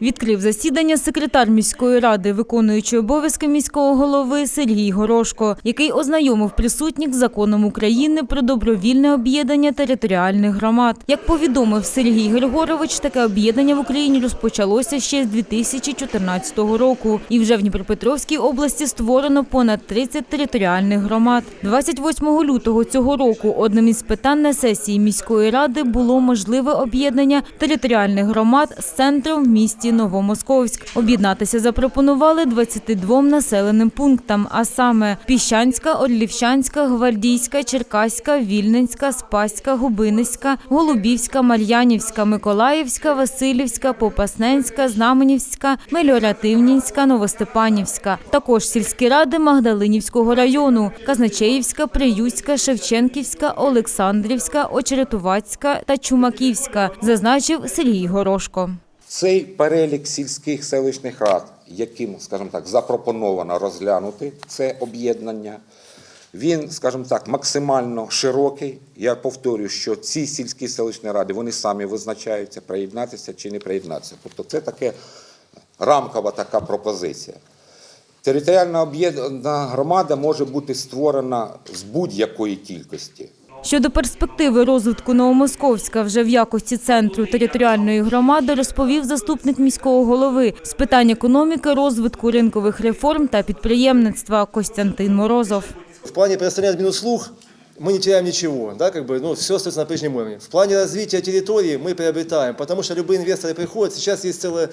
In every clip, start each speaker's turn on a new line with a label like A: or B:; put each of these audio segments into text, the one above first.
A: Відкрив засідання секретар міської ради, виконуючий обов'язки міського голови Сергій Горошко, який ознайомив присутніх з законом України про добровільне об'єднання територіальних громад. Як повідомив Сергій Григорович, таке об'єднання в Україні розпочалося ще з 2014 року, і вже в Дніпропетровській області створено понад 30 територіальних громад. 28 лютого цього року одним із питань на сесії міської ради було можливе об'єднання територіальних громад з центром місті Новомосковськ. Об'єднатися запропонували 22 населеним пунктам, а саме Піщанська, Орлівщанська, Гвардійська, Черкаська, Вільненська, Спаська, Губинська, Голубівська, Мар'янівська, Миколаївська, Васильівська, Попасненська, Знаменівська, Меліоративнінська, Новостепанівська. Також сільські ради Магдалинівського району, Казначеївська, Приюська, Шевченківська, Олександрівська, Очеретувацька та Чумаківська, зазначив Сергій Горошко.
B: Цей перелік сільських селищних рад, яким, скажімо так, запропоновано розглянути це об'єднання, він, скажімо так, максимально широкий. Я повторюю, що ці сільські селищні ради вони самі визначаються, приєднатися чи не приєднатися. Тобто це таке рамкова така пропозиція. Територіальна об'єднана громада може бути створена з будь-якої кількості.
A: Щодо перспективи розвитку Новомосковська вже в якості центру територіальної громади розповів заступник міського голови з питань економіки, розвитку ринкових реформ та підприємництва Костянтин Морозов.
C: В плане предоставления админуслуг мы не теряем ничего, да, как бы, ну, все остается на прежнем уровне. В плане развития территории мы приобретаем, потому что любые инвесторы приходят, сейчас есть целое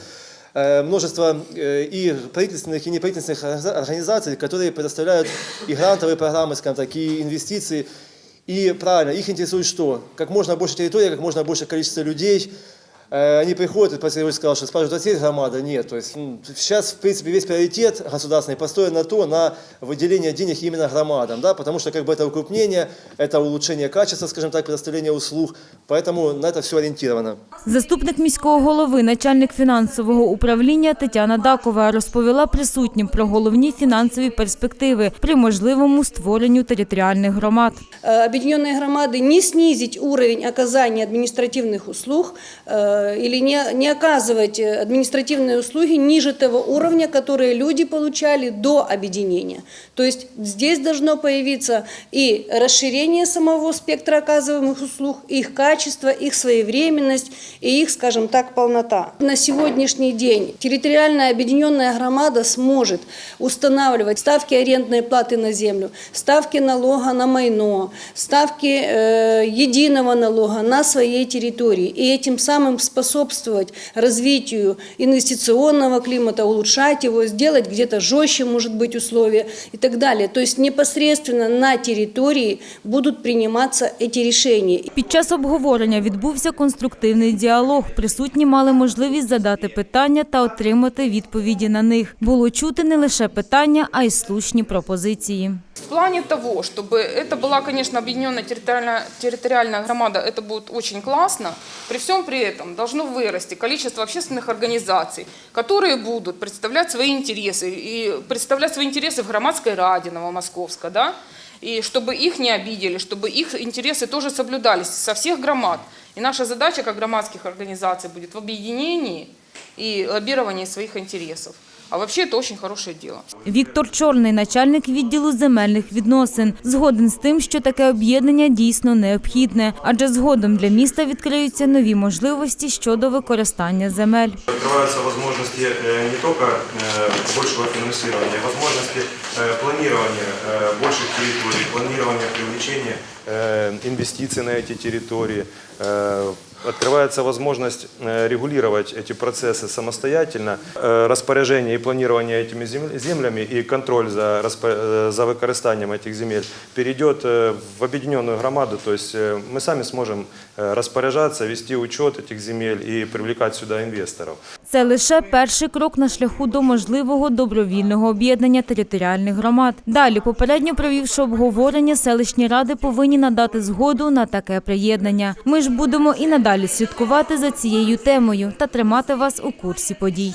C: э, множество э, и правительственных, и неправительственных организа- организаций, которые предоставляют и грантовые программы, скажем так, и инвестиции. И правильно, их интересует что? Как можно больше территории, как можно больше количество людей. Э, Они приходят, и Пастерович сказал, что спрашивают, у вас есть громада? Нет. То есть м, сейчас, в принципе, весь приоритет государственный построен на то, на выделение денег именно громадам, да, потому что как бы это укрупнение, это улучшение качества, скажем так, предоставления услуг, поэтому на это все ориентировано.
A: Заступник міського голови, начальник фінансового управління Тетяна Дакова розповіла присутнім про головні фінансові перспективи при можливому створенню територіальних громад.
D: э, объединенные громады не снизить уровень оказания административных услуг э, – или не, не оказывать э, административные услуги ниже того уровня, которые люди получали до объединения. То есть здесь должно появиться и расширение самого спектра оказываемых услуг, их качество, их своевременность и их, скажем так, полнота. На сегодняшний день территориальная объединенная громада сможет устанавливать ставки арендной платы на землю, ставки налога на майно, ставки э, единого налога на своей территории и этим самым способствовать развитию инвестиционного климата, улучшать его, сделать где-то жестче, может быть, условия и так далее. То есть непосредственно на территории будут приниматься эти решения.
A: Під час обговорення відбувся конструктивний діалог. Присутні мали можливість задати питання та отримати відповіді на них. Було чути не лише питання, а й слушні пропозиції.
E: Плане того, чтобы это была, конечно, объединенная территориальная, территориальная громада, это будет очень классно. При всем при этом должно вырасти количество общественных организаций, которые будут представлять свои интересы и представлять свои интересы в громадской раде Новомосковска, да? И чтобы их не обидели, чтобы их интересы тоже соблюдались со всех громад. И наша задача как громадских организаций будет в объединении и лоббировании своих интересов. А вообще это очень хорошее дело.
A: Віктор Чорний, начальник відділу земельних відносин, згоден з тим, що таке об'єднання дійсно необхідне, адже згодом для міста відкриються нові можливості щодо використання земель.
F: Открываются возможности э, не только э, большего финансирования, а возможности э, планирования э, больших территорий, планирования привлечения э, инвестиций на эти территории. Э, Открывается возможность э, регулировать эти процессы самостоятельно. Э, Распоряжение и планирование этими зем- землями и контроль за, распо- э, за використанием этих земель перейдет э, в объединенную громаду. То есть э, мы сами сможем э, распоряжаться, вести учет этих земель и привлекать сюда инвесторов.
A: Це лише перший крок на шляху до можливого добровільного об'єднання територіальних громад. Далі, попередньо провівши обговорення, селищні ради повинні надати згоду на таке приєднання. Ми ж будемо і надалі слідкувати за цією темою та тримати вас у курсі подій.